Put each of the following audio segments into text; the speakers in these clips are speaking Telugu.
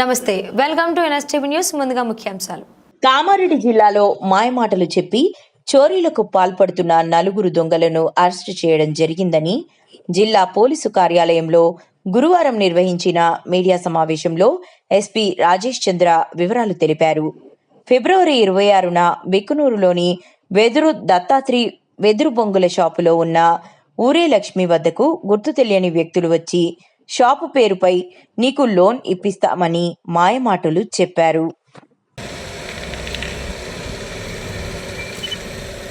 నమస్తే వెల్కమ్ టు ఎన్ఎస్టీవీ న్యూస్. ముందుగా ముఖ్యాంశాలు. కామారెడ్డి జిల్లాలో మాయమాటలు చెప్పి చోరీలకు పాల్పడుతున్న నలుగురు దొంగలను అరెస్టు చేయడం జరిగిందని జిల్లా పోలీసు కార్యాలయంలో గురువారం నిర్వహించిన మీడియా సమావేశంలో ఎస్పీ రాజేష్ చంద్ర వివరాలు తెలిపారు. ఫిబ్రవరి ఇరవై ఆరున బిక్కునూరులోని వెదురు దత్తాత్రి వెదురు బొంగుల షాపులో ఉన్న ఊరే లక్ష్మి వద్దకు గుర్తు తెలియని వ్యక్తులు వచ్చి షాపు పేరుపై నీకు లోన్ ఇప్పిస్తామని మాయమాటలు చెప్పారు.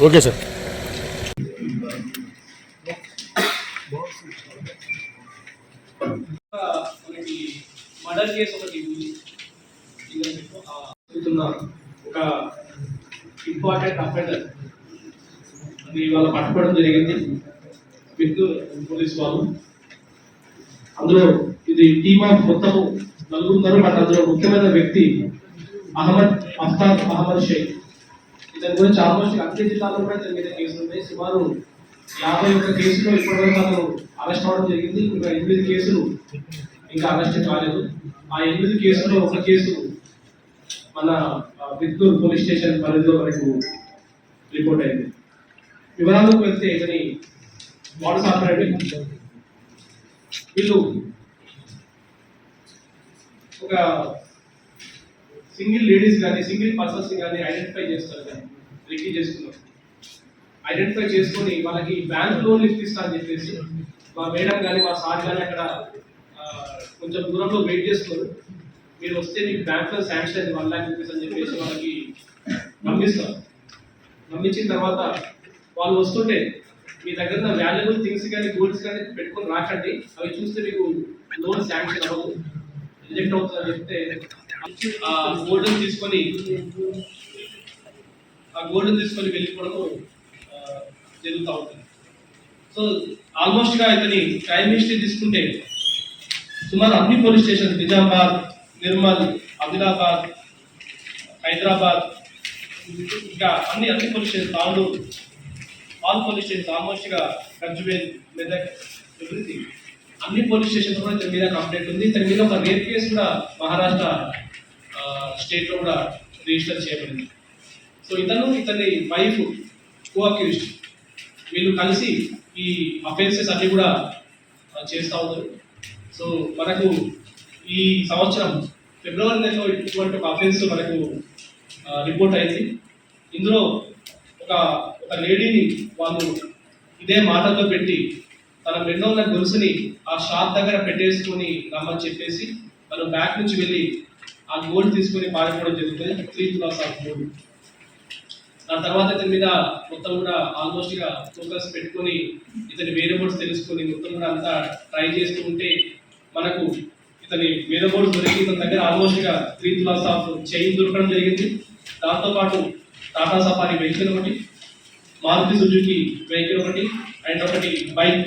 Okay sir. మర్డర్ కేసు ఒకటి ఉంది. ఒక ఇంపార్టెంట్ అఫెండర్. అది ఇవాళ పట్టుకోవడం జరిగింది. విత్ పోలీస్ వాళ్ళు. అందులో ఇది టీమ్ ఆఫ్ మొత్తం నలుగురు ఉన్నారు బట్ అందులో ముఖ్యమైన వ్యక్తి అహ్మద్ అఫ్తాబ్ అహ్మద్ షేక్. ఇతని గురించి ఆల్మోస్ట్ అన్ని జిల్లాలో కూడా ఇతని మీద కేసులు ఉన్నాయి. సుమారు యాభై ఒక్క కేసులు ఇప్పటివరకు అతను అరెస్ట్ అవ్వడం జరిగింది. ఇంకా ఎనిమిది కేసులు ఇంకా అరెస్ట్ కాలేదు. ఆ ఎనిమిది కేసులో ఒక కేసు మన ఆ, బిత్తూరు పోలీస్ స్టేషన్ పరిధిలో మనకు రిపోర్ట్ అయింది. వివరాలకు వెళ్తే ఇతని వాడు ఆపరేట్ వీళ్ళు ఒక సింగిల్ లేడీస్ కానీ సింగిల్ పర్సన్స్ కానీ ఐడెంటిఫై చేస్తారు కానీ రికీ చేస్తున్నారు ఐడెంటిఫై చేసుకొని వాళ్ళకి బ్యాంక్ లోన్ లిఫ్ట్ ఇస్తా అని చెప్పేసి మా మేడం కానీ మా సార్ కానీ అక్కడ కొంచెం దూరంలో వెయిట్ చేస్తారు. మీరు వస్తే మీకు బ్యాంక్లో శాంక్షన్ అయింది వన్ ల్యాక్ రూపీస్ అని చెప్పేసి వాళ్ళకి నమ్మిస్తారు నమ్మించిన తర్వాత వాళ్ళు వస్తుంటే మీ దగ్గర వాల్యుబుల్ థింగ్స్ కానీ గోల్డ్స్ కానీ పెట్టుకొని రాకండి. అవి చూస్తే మీకు లోన్ శాంక్షన్ అవ్వదు. రిజెక్ట్ అవుతుందని చెప్తే ఆ గోల్డ్ తీసుకొని ఆ గోల్డ్ తీసుకొని వెళ్ళిపోవడం జరుగుతూ ఉంటుంది. సో ఆల్మోస్ట్గా ఇతని క్రైమ్ హిస్టరీ తీసుకుంటే సుమారు అన్ని పోలీస్ స్టేషన్ నిజామాబాద్ నిర్మల్ ఆదిలాబాద్ హైదరాబాద్ ఇంకా అన్ని అన్ని police station Tandur all police station ఆల్మోస్ట్గా గా గజ్వేల్ మెదక్ ఎవ్రీథింగ్. అన్ని పోలీస్ స్టేషన్ కూడా ఇతని మీద కంప్లైంట్ ఉంది. ఇతని మీద ఒక రేప్ కేసు కూడా మహారాష్ట్ర స్టేట్లో కూడా రిజిస్టర్ చేయబడింది. సో ఇతను ఇతని వైఫ్ కో అక్యూస్డ్ వీళ్ళు కలిసి ఈ అఫెన్సెస్ అన్ని కూడా చేస్తూ చేస్తా ఉన్నారు. సో మనకు ఈ సంవత్సరం ఫిబ్రవరి నెలలో ఇటువంటి ఒక అఫెన్స్ మనకు రిపోర్ట్ అయింది. ఇందులో ఒక ఒక లేడీని వాళ్ళు ఇదే మాటల్లో పెట్టి తన మెడలో ఉన్న గొలుసుని ఆ షాప్ దగ్గర పెట్టేసుకొని రమ్మని చెప్పేసి తను బ్యాక్ నుంచి వెళ్ళి ఆ గోల్డ్ తీసుకొని పారిపోవడం జరుగుతుంది. Three class of gold. దాని తర్వాత ఇతని మీద మొత్తం కూడా ఆల్మోస్ట్గా ఫోకస్ పెట్టుకొని ఇతని వేరియబుల్స్ తెలుసుకొని మొత్తం కూడా అంతా ట్రై చేస్తూ ఉంటే మనకు ఇతని వేరియబుల్స్ దొరికి ఇతని దగ్గర ఆల్మోస్ట్గా త్రీ క్లాస్ ఆఫ్ చైన్ దొరకడం జరిగింది. దాంతోపాటు టాటా సఫారీ వెహికల్ ఒకటి మారుతి సుజుకి వెహికల్ ఒకటి అండ్ ఒకటి బైక్.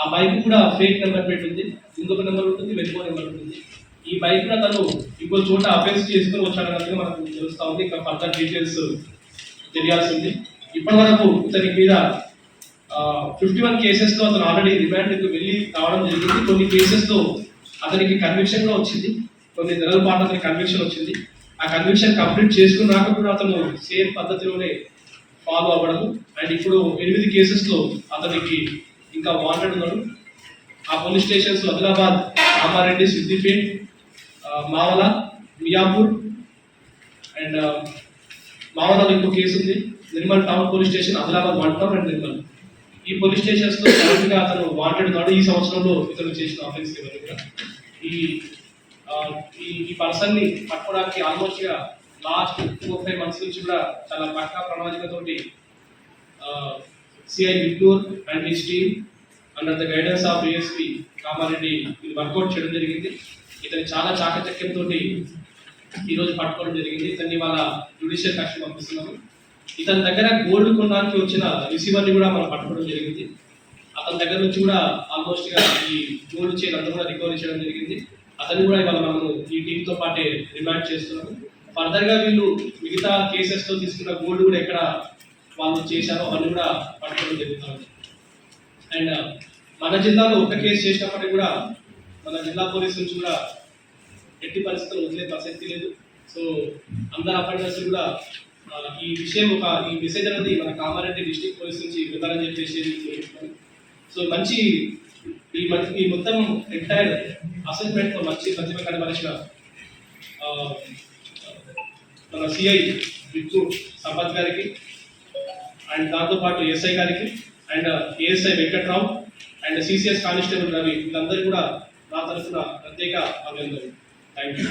ఆ బైక్ కూడా ఫేక్ నెంబర్ ప్లేట్ ఉంది ఇంకొక నెంబర్ ఉంటుంది వెనుకో నెంబర్ ఉంటుంది. ఈ బైక్ కూడా తను ఇంకో చోట అఫెన్స్ చేసుకుని వచ్చాడన్నట్టుగా మనకు తెలుస్తా ఉంది. ఇంకా ఫర్దర్ డీటెయిల్స్ తెలియాల్సి ఉంది ఇప్పటి వరకు ఇతని మీద ఫిఫ్టీ వన్ కేసెస్తో అతను ఆల్రెడీ రిమాండ్కి వెళ్ళి రావడం జరిగింది. కొన్ని కేసెస్తో అతనికి కన్విక్షన్ వచ్చింది. కొన్ని నెలల పాటు అతనికి కన్విక్షన్ వచ్చింది. ఆ కన్విక్షన్ కంప్లీట్ చేసుకున్నాక కూడా అతను సేమ్ పద్ధతిలోనే ఫాలో అవ్వడము. అండ్ ఇప్పుడు ఎనిమిది కేసెస్లో అతనికి ఇంకా వాంటెడ్ ఉన్నాడు ఆ police stations Adilabad Kamareddy Siddipet Mavala Miyapur and మావలలో ఇంకో కేసు ఉంది. Nirmal town police station Adilabad one town and Nirmal. ఈ పోలీస్ స్టేషన్స్లో అతను వాంటెడ్ ఉన్నాడు. ఈ సంవత్సరంలో ఇతను చేసిన ఆఫెన్స్ ఈ ఈ ఈ పర్సన్ని పట్టుకోవడానికి ఆల్మోస్ట్గా లాస్ట్ ఫోర్ ఫైవ్ మంత్స్ నుంచి కూడా చాలా పక్కా ప్రణాళికతోటి CI Vittur and his team under the guidance of ASP Kamareddy ఇది వర్కౌట్ చేయడం జరిగింది. ఇతని చాలా చాకచక్యంతో ఈరోజు పట్టుకోవడం జరిగింది. ఇతన్ని వాళ్ళ జ్యుడిషియల్ కక్ష పంపిస్తున్నాము. ఇతని దగ్గర గోల్డ్ కొనడానికి వచ్చిన రిసీవర్ని కూడా మనం పట్టుకోవడం జరిగింది. అతని దగ్గర నుంచి కూడా ఆల్మోస్ట్గా ఈ గోల్డ్ చైన్ అంతా కూడా రికవరీ చేయడం జరిగింది. అతన్ని కూడా ఇవాళ మనము ఈ టీంతో పాటే రిమాండ్ చేస్తున్నాము. ఫర్దర్గా వీళ్ళు మిగతా కేసెస్తో తీసుకున్న గోల్డ్ కూడా ఎక్కడ వాళ్ళు చేశారో అవన్నీ కూడా పట్టుకోవడం జరుగుతుంది. అండ్ మన జిల్లాలో ఒక కేసు చేసినప్పటికీ కూడా మన జిల్లా పోలీస్ నుంచి కూడా ఎట్టి పరిస్థితుల్లో వదిలే ప్రసక్తి లేదు. సో అందరు అపాయింట్మెంట్స్ కూడా ఈ విషయం ఒక ఈ మెసేజ్ అనేది మన కామారెడ్డి డిస్టిక్ పోలీస్ నుంచి వివరణ చెప్పేసి సో మంచి ఈ ఈ మొత్తం ఎంటైర్ అసెస్మెంట్ మంచి ప్రతిభ కనబరిచిన మన సిఐ విత్తు సంపత్ గారికి అండ్ దాంతోపాటు ఎస్ఐ గారికి and ASI Venkatrao and CCS constable Ravi వీళ్ళందరూ కూడా నా తరఫున ప్రత్యేక అభినందనలు. Thank you